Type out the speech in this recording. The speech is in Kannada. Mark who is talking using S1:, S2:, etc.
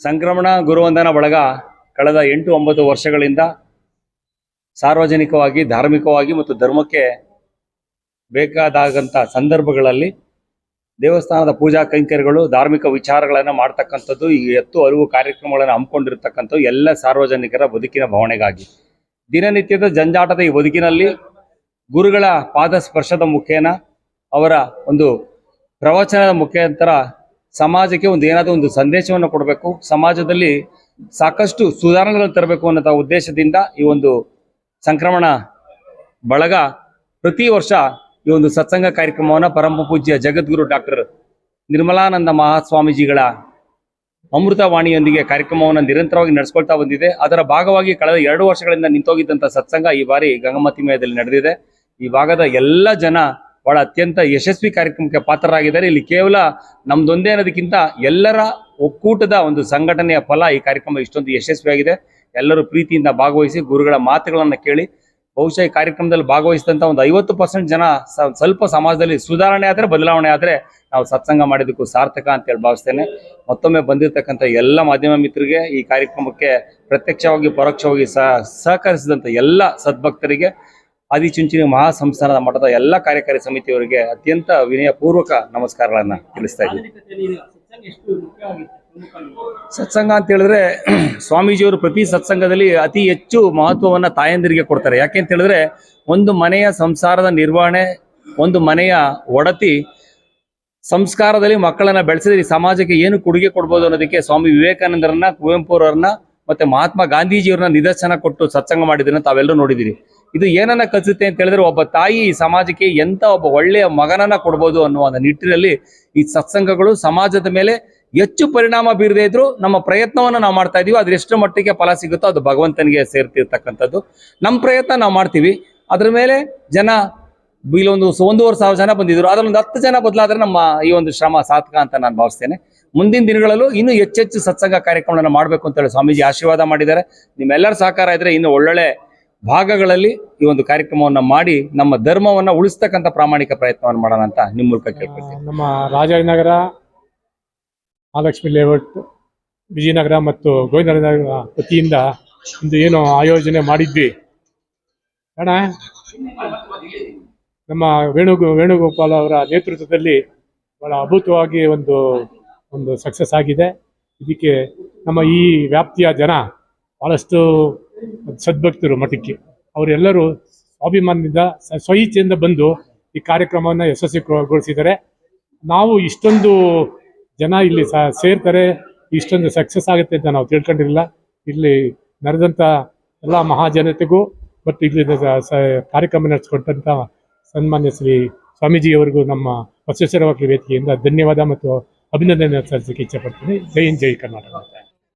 S1: ಸಂಕ್ರಮಣ ಗುರುವಂದನ ಬಳಗ ಕಳೆದ ಎಂಟು ಒಂಬತ್ತು ವರ್ಷಗಳಿಂದ ಸಾರ್ವಜನಿಕವಾಗಿ, ಧಾರ್ಮಿಕವಾಗಿ ಮತ್ತು ಧರ್ಮಕ್ಕೆ ಬೇಕಾದಾಗಂಥ ಸಂದರ್ಭಗಳಲ್ಲಿ ದೇವಸ್ಥಾನದ ಪೂಜಾ ಕೈಂಕರ್ಯಗಳು, ಧಾರ್ಮಿಕ ವಿಚಾರಗಳನ್ನು ಮಾಡ್ತಕ್ಕಂಥದ್ದು, ಈ ಎತ್ತು ಅರಿವು ಕಾರ್ಯಕ್ರಮಗಳನ್ನು ಹಮ್ಮಿಕೊಂಡಿರ್ತಕ್ಕಂಥದ್ದು ಎಲ್ಲ ಸಾರ್ವಜನಿಕರ ಬದುಕಿನ ಭಾವನೆಗಾಗಿ. ದಿನನಿತ್ಯದ ಜಂಜಾಟದ ಈ ಬದುಕಿನಲ್ಲಿ ಗುರುಗಳ ಪಾದ ಸ್ಪರ್ಶದ ಮುಖೇನ ಅವರ ಒಂದು ಪ್ರವಚನದ ಮುಖಾಂತರ ಸಮಾಜಕ್ಕೆ ಒಂದು ಏನಾದರೂ ಒಂದು ಸಂದೇಶವನ್ನು ಕೊಡಬೇಕು. ಸಮಾಜದಲ್ಲಿ ಸಾಕಷ್ಟು ಸುಧಾರಣೆಗಳನ್ನು ತರಬೇಕು ಅನ್ನೋ ಉದ್ದೇಶದಿಂದ ಈ ಒಂದು ಸಂಕ್ರಮಣ ಬಳಗ ಪ್ರತಿ ವರ್ಷ ಈ ಒಂದು ಸತ್ಸಂಗ ಕಾರ್ಯಕ್ರಮವನ್ನು ಪರಮ ಪೂಜ್ಯ ಜಗದ್ಗುರು ಡಾಕ್ಟರ್ ನಿರ್ಮಲಾನಂದ ಮಹಾಸ್ವಾಮೀಜಿಗಳ ಅಮೃತವಾಣಿಯೊಂದಿಗೆ ಕಾರ್ಯಕ್ರಮವನ್ನು ನಿರಂತರವಾಗಿ ನಡೆಸ್ಕೊಳ್ತಾ ಬಂದಿದೆ. ಅದರ ಭಾಗವಾಗಿ ಕಳೆದ ಎರಡು ವರ್ಷಗಳಿಂದ ನಿಂತೋಗಿದ್ದಂಥ ಸತ್ಸಂಗ ಈ ಬಾರಿ ಗಂಗಮತಿಮಯದಲ್ಲಿ ನಡೆದಿದೆ. ಈ ಭಾಗದ ಎಲ್ಲ ಜನ ಬಹಳ ಅತ್ಯಂತ ಯಶಸ್ವಿ ಕಾರ್ಯಕ್ರಮಕ್ಕೆ ಪಾತ್ರರಾಗಿದ್ದಾರೆ. ಇಲ್ಲಿ ಕೇವಲ ನಮ್ದೊಂದೇ ಅನ್ನೋದಕ್ಕಿಂತ ಎಲ್ಲರ ಒಕ್ಕೂಟದ ಒಂದು ಸಂಘಟನೆಯ ಫಲ ಈ ಕಾರ್ಯಕ್ರಮ ಇಷ್ಟೊಂದು ಯಶಸ್ವಿಯಾಗಿದೆ. ಎಲ್ಲರೂ ಪ್ರೀತಿಯಿಂದ ಭಾಗವಹಿಸಿ ಗುರುಗಳ ಮಾತುಗಳನ್ನು ಕೇಳಿ, ಬಹುಶಃ ಈ ಕಾರ್ಯಕ್ರಮದಲ್ಲಿ ಭಾಗವಹಿಸಿದಂಥ ಒಂದು ಐವತ್ತು ಪರ್ಸೆಂಟ್ ಜನ ಸ್ವಲ್ಪ ಸಮಾಜದಲ್ಲಿ ಸುಧಾರಣೆ ಆದರೆ ಬದಲಾವಣೆ ಆದರೆ ನಾವು ಸತ್ಸಂಗ ಮಾಡಿದ್ದಕ್ಕೂ ಸಾರ್ಥಕ ಅಂತ ಹೇಳಿ ಭಾವಿಸ್ತೇನೆ. ಮತ್ತೊಮ್ಮೆ ಬಂದಿರತಕ್ಕಂಥ ಎಲ್ಲ ಮಾಧ್ಯಮ ಮಿತ್ರರಿಗೆ ಈ ಕಾರ್ಯಕ್ರಮಕ್ಕೆ ಪ್ರತ್ಯಕ್ಷವಾಗಿ, ಪರೋಕ್ಷವಾಗಿ ಸಹ ಸಹಕರಿಸಿದಂಥ ಎಲ್ಲ ಸದ್ಭಕ್ತರಿಗೆ ಆದಿಚುಂಚನ ಮಹಾಸಂಸ್ಥಾನದ ಮಠದ ಎಲ್ಲ ಕಾರ್ಯಕಾರಿ ಸಮಿತಿಯವರಿಗೆ ಅತ್ಯಂತ ವಿನಯಪೂರ್ವಕ ನಮಸ್ಕಾರಗಳನ್ನ ತಿಳಿಸ್ತಾ
S2: ಸತ್ಸಂಗ
S1: ಅಂತ ಹೇಳಿದ್ರೆ ಸ್ವಾಮೀಜಿಯವರು ಪ್ರತಿ ಸತ್ಸಂಗದಲ್ಲಿ ಅತಿ ಹೆಚ್ಚು ಮಹತ್ವವನ್ನ ತಾಯಂದಿರಿಗೆ ಕೊಡ್ತಾರೆ. ಯಾಕೆ ಅಂತ ಹೇಳಿದ್ರೆ ಒಂದು ಮನೆಯ ಸಂಸಾರದ ನಿರ್ವಹಣೆ ಒಂದು ಮನೆಯ ಒಡತಿ ಸಂಸ್ಕಾರದಲ್ಲಿ ಮಕ್ಕಳನ್ನ ಬೆಳೆಸಿದ್ರೆ ಸಮಾಜಕ್ಕೆ ಏನು ಕೊಡುಗೆ ಕೊಡ್ಬೋದು ಅನ್ನೋದಕ್ಕೆ ಸ್ವಾಮಿ ವಿವೇಕಾನಂದರನ್ನ ಕುವೆಂಪುರವ್ರನ್ನ ಮತ್ತೆ ಮಹಾತ್ಮ ಗಾಂಧೀಜಿಯವ್ರನ್ನ ನಿದರ್ಶನ ಕೊಟ್ಟು ಸತ್ಸಂಗ ಮಾಡಿದ್ರನ್ನ ತಾವೆಲ್ಲರೂ ನೋಡಿದಿರಿ ಇದು ಏನನ್ನ ಕಲಿಸುತ್ತೆ ಅಂತ ಹೇಳಿದ್ರೆ ಒಬ್ಬ ತಾಯಿ ಸಮಾಜಕ್ಕೆ ಎಂತ ಒಬ್ಬ ಒಳ್ಳೆಯ ಮಗನನ್ನ ಕೊಡ್ಬೋದು ಅನ್ನುವ ನಿಟ್ಟಿನಲ್ಲಿ ಈ ಸತ್ಸಂಗಗಳು ಸಮಾಜದ ಮೇಲೆ ಹೆಚ್ಚು ಪರಿಣಾಮ ಬೀರದೇ ಇದ್ರು ನಮ್ಮ ಪ್ರಯತ್ನವನ್ನು ನಾವು ಮಾಡ್ತಾ ಇದೀವಿ. ಅದ್ರ ಎಷ್ಟು ಮಟ್ಟಿಗೆ ಫಲ ಸಿಗುತ್ತೋ ಅದು ಭಗವಂತನಿಗೆ ಸೇರ್ತಿರ್ತಕ್ಕಂಥದ್ದು. ನಮ್ಮ ಪ್ರಯತ್ನ ನಾವು ಮಾಡ್ತೀವಿ. ಅದ್ರ ಮೇಲೆ ಜನ ಇಲ್ಲೊಂದು ಒಂದೂವರೆ ಸಾವಿರ ಜನ ಬಂದಿದ್ರು. ಅದ್ರೊಂದು ಹತ್ತು ಜನ ಬದಲಾದ್ರೆ ನಮ್ಮ ಈ ಒಂದು ಶ್ರಮ ಸಾಧಕ ಅಂತ ನಾನು ಭಾವಿಸ್ತೇನೆ. ಮುಂದಿನ ದಿನಗಳಲ್ಲೂ ಇನ್ನೂ ಹೆಚ್ಚೆಚ್ಚು ಸತ್ಸಂಗ ಕಾರ್ಯಕ್ರಮಗಳನ್ನು ಮಾಡಬೇಕು ಅಂತ ಹೇಳಿ ಸ್ವಾಮೀಜಿ ಆಶೀರ್ವಾದ ಮಾಡಿದ್ದಾರೆ. ನಿಮ್ಮೆಲ್ಲರ ಸಹಕಾರ ಇದ್ರೆ ಇನ್ನು ಒಳ್ಳೊಳ್ಳೆ ಭಾಗಗಳಲ್ಲಿ ಈ ಒಂದು ಕಾರ್ಯಕ್ರಮವನ್ನ ಮಾಡಿ ನಮ್ಮ ಧರ್ಮವನ್ನ ಉಳಿಸ್ತಕ್ಕಂಥ ಪ್ರಾಮಾಣಿಕ ಪ್ರಯತ್ನವನ್ನು ಮಾಡೋಣ ಅಂತ ನಿಮ್ಮ ಮೂಲಕ ಕೇಳ್ಕೊಳ್ತೀನಿ.
S3: ನಮ್ಮ ರಾಜನಗರ ಮಹಾಲಕ್ಷ್ಮಿ ಲೇಔಟ್, ವಿಜಯನಗರ ಮತ್ತು ಗೋವಿಂದನಗರ ವತಿಯಿಂದ ಒಂದು ಏನು ಆಯೋಜನೆ ಮಾಡಿದ್ವಿ. ಅಣ್ಣ, ನಮ್ಮ ವೇಣುಗೋ, ವೇಣುಗೋಪಾಲ್ ಅವರ ನೇತೃತ್ವದಲ್ಲಿ ಬಹಳ ಅದ್ಭುತವಾಗಿ ಒಂದು ಒಂದು ಸಕ್ಸಸ್ ಆಗಿದೆ. ಇದಕ್ಕೆ ನಮ್ಮ ಈ ವ್ಯಾಪ್ತಿಯ ಜನ ಬಹಳಷ್ಟು ಸದ್ಭಕ್ತರು ಮಠಕ್ಕೆ. ಅವರೆಲ್ಲರೂ ಸ್ವಾಭಿಮಾನದಿಂದ ಸ್ವಇಚ್ಛೆಯಿಂದ ಬಂದು ಈ ಕಾರ್ಯಕ್ರಮವನ್ನು ಯಶಸ್ವಿಗೊಳಿಸಿದರೆ ನಾವು ಇಷ್ಟೊಂದು ಜನ ಇಲ್ಲಿ ಸ, ಸೇರ್ತಾರೆ. ಇಷ್ಟೊಂದು ಸಕ್ಸಸ್ ಆಗುತ್ತೆ ಅಂತ ನಾವು ತಿಳ್ಕೊಂಡಿರಲಿಲ್ಲ. ಇಲ್ಲಿ ನಡೆದಂಥ ಎಲ್ಲ ಮಹಾಜನತೆಗೂ ಮತ್ತು ಇಲ್ಲಿ ಕಾರ್ಯಕ್ರಮ ನಡೆಸಿಕೊಟ್ಟಂಥ ಸನ್ಮಾನ್ಯ ಶ್ರೀ ಸ್ವಾಮೀಜಿಯವರಿಗೂ ನಮ್ಮ ಬಸವೇಶ್ವರ ವೇದಿಕೆಯಿಂದ ಧನ್ಯವಾದ ಮತ್ತು అభినందన చేపడుతుంది జై హింద్ జై కర్ణాటక.